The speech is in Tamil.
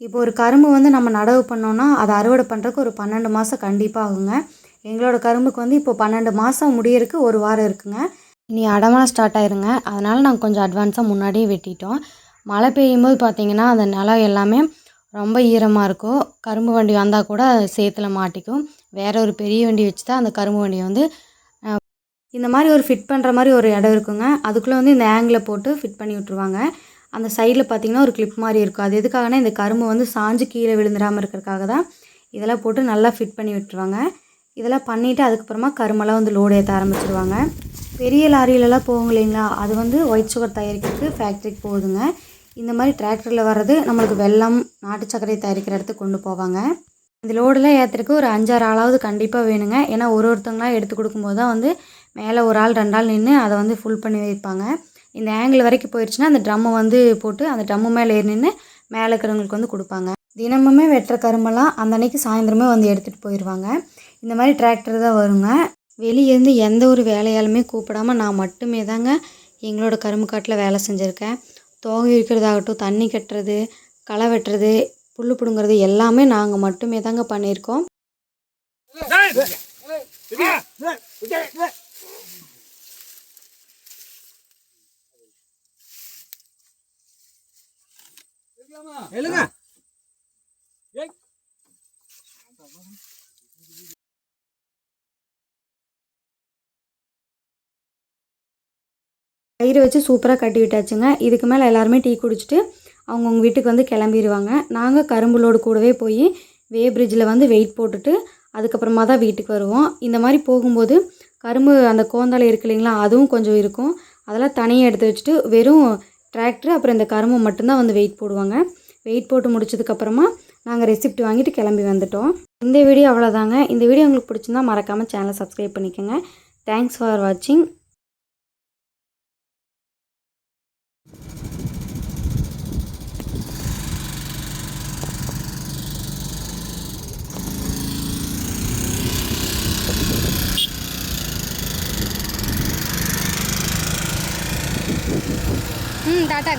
இப்போ ஒரு கரும்பு வந்து நம்ம நடவு பண்ணோன்னா அதை அறுவடை பண்ணுறதுக்கு ஒரு பன்னெண்டு மாதம் கண்டிப்பாக ஆகுங்க. எங்களோட கரும்புக்கு வந்து இப்போ பன்னெண்டு மாதம் முடியறதுக்கு ஒரு வாரம் இருக்குங்க. இனி அடமழை ஸ்டார்ட் ஆயிருங்க. அதனால் நாங்கள் கொஞ்சம் அட்வான்ஸாக முன்னாடியே வெட்டிட்டோம். மழை பெய்யும்போது பார்த்தீங்கன்னா அந்த நிலம் எல்லாமே ரொம்ப ஈரமாக இருக்கும். கரும்பு வண்டி வந்தால் கூட சேத்துல மாட்டிக்கும். வேற ஒரு பெரிய வண்டி வச்சு தான் அந்த கரும்பு வண்டியை வந்து இந்த மாதிரி ஒரு ஃபிட் பண்ணுற மாதிரி ஒரு இடம் இருக்குங்க. அதுக்குள்ளே வந்து இந்த ஆங்கிளை போட்டு ஃபிட் பண்ணி விட்ருவாங்க அந்த சைடில் பார்த்தீங்கன்னா ஒரு கிளிப் மாதிரி இருக்கும். அது எதுக்காகனா இந்த கரும்பு வந்து சாஞ்சு கீழே விழுந்துடாமல் இருக்கிறதுக்காக தான் இதெல்லாம் போட்டு நல்லா ஃபிட் பண்ணி விட்டுருவாங்க. இதெல்லாம் பண்ணிவிட்டு அதுக்கப்புறமா கரும்பெல்லாம் வந்து லோடு ஏற்ற ஆரம்பிச்சிருவாங்க. பெரிய லாரியிலலாம் போகும் இல்லைங்களா? அது வந்து ஒயிட் சுகர் தயாரிக்கிறதுக்கு ஃபேக்ட்ரிக்கு போகுதுங்க. இந்த மாதிரி டிராக்டரில் வர்றது நம்மளுக்கு வெள்ளம் நாட்டு சர்க்கரை தயாரிக்கிற இடத்துக்கு கொண்டு போவாங்க. இந்த லோடெல்லாம் ஏற்றுறதுக்கு ஒரு அஞ்சாறு ஆளாவது கண்டிப்பாக வேணுங்க. ஏன்னா ஒரு ஒருத்தவங்களாம் எடுத்து கொடுக்கும்போது தான் வந்து மேலே ஒரு ஆள் ரெண்டு ஆள் நின்று அதை வந்து ஃபுல் பண்ணி வைப்பாங்க. இந்த ஆங்கிள் வரைக்கும் போயிடுச்சுன்னா அந்த ட்ரம்மை வந்து போட்டு அந்த ட்ரம்மு மேலே ஏறி நின்று மேலே இருக்கிறவங்களுக்கு வந்து கொடுப்பாங்க தினமுமே வெட்டுற கரும்பெல்லாம் அந்த அன்னைக்கு சாயந்தரமே வந்து எடுத்துகிட்டு போயிடுவாங்க இந்த மாதிரி டிராக்டர் தான் வருங்க வெளியேருந்து எந்த ஒரு வேலையாலுமே கூப்பிடாம நான் மட்டுமே தாங்க எங்களோட கரும்பு காட்டில் வேலை செஞ்சுருக்கேன் தோகை இருக்கிறதாகட்டும் தண்ணி கட்டுறது களை வெட்டுறது புல் பிடுங்குறது எல்லாமே நாங்கள் மட்டுமே தாங்க பண்ணியிருக்கோம் எழுங்க. கயிறு வச்சு சூப்பராக கட்டி விட்டாச்சுங்க. இதுக்கு மேலே எல்லாருமே டீ குடிச்சிட்டு அவங்கவுங்க வீட்டுக்கு வந்து கிளம்பிடுவாங்க நாங்கள் கரும்புலோடு கூடவே போய் வே பிரிட்ஜில் வந்து வெயிட் போட்டுட்டு அதுக்கப்புறமா தான் வீட்டுக்கு வருவோம். இந்த மாதிரி போகும்போது கரும்பு அந்த கோந்தாலை இருக்கு இல்லைங்களா அதுவும் கொஞ்சம் இருக்கும். அதெல்லாம் தனியாக எடுத்து வச்சுட்டு வெறும் டிராக்டர் அப்புறம் இந்த கரும்பு மட்டும்தான் வந்து வெயிட் போடுவாங்க. வெயிட் போட்டு முடிச்சதுக்கப்புறமா நாங்கள் ரெசிப்ட் வாங்கிட்டு கிளம்பி வந்துட்டோம். இந்த வீடியோ அவ்வளோதாங்க இந்த வீடியோ உங்களுக்கு பிடிச்சிருந்தா மறக்காமல் சேனலை சப்ஸ்கிரைப் பண்ணிக்கோங்க. தேங்க்ஸ் ஃபார் வாட்சிங் 嗯大蛋